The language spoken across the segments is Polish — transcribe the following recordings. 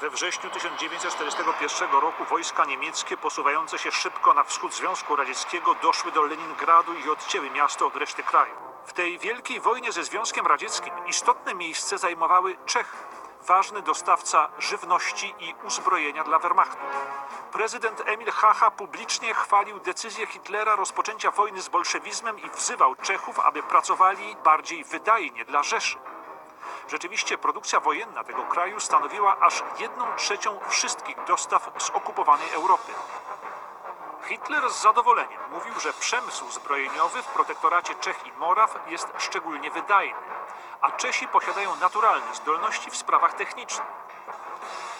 We wrześniu 1941 roku wojska niemieckie posuwające się szybko na wschód Związku Radzieckiego doszły do Leningradu i odcięły miasto od reszty kraju. W tej wielkiej wojnie ze Związkiem Radzieckim istotne miejsce zajmowały Czechy, ważny dostawca żywności i uzbrojenia dla Wehrmachtu. Prezydent Emil Hacha publicznie chwalił decyzję Hitlera rozpoczęcia wojny z bolszewizmem i wzywał Czechów, aby pracowali bardziej wydajnie dla Rzeszy. Rzeczywiście produkcja wojenna tego kraju stanowiła aż jedną trzecią wszystkich dostaw z okupowanej Europy. Hitler z zadowoleniem mówił, że przemysł zbrojeniowy w protektoracie Czech i Moraw jest szczególnie wydajny, a Czesi posiadają naturalne zdolności w sprawach technicznych.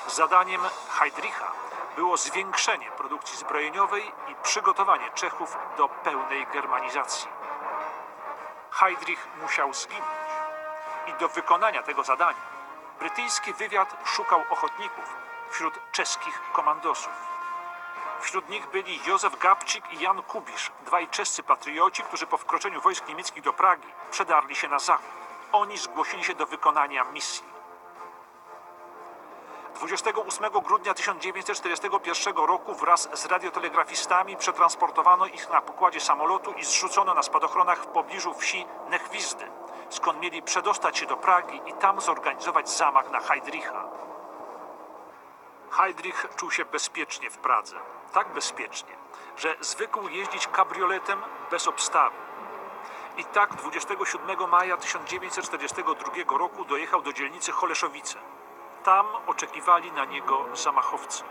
Zadaniem Heydricha było zwiększenie produkcji zbrojeniowej i przygotowanie Czechów do pełnej germanizacji. Heydrich musiał zginąć i do wykonania tego zadania brytyjski wywiad szukał ochotników wśród czeskich komandosów. Wśród nich byli Józef Gabczyk i Jan Kubisz, dwaj czescy patrioci, którzy po wkroczeniu wojsk niemieckich do Pragi przedarli się na zachód. Oni zgłosili się do wykonania misji. 28 grudnia 1941 roku wraz z radiotelegrafistami przetransportowano ich na pokładzie samolotu i zrzucono na spadochronach w pobliżu wsi Nechwizdy, skąd mieli przedostać się do Pragi i tam zorganizować zamach na Heydricha. Heydrich czuł się bezpiecznie w Pradze. Tak bezpiecznie, że zwykł jeździć kabrioletem bez obstawy. I tak 27 maja 1942 roku dojechał do dzielnicy Holeszowice. Tam oczekiwali na niego zamachowcy.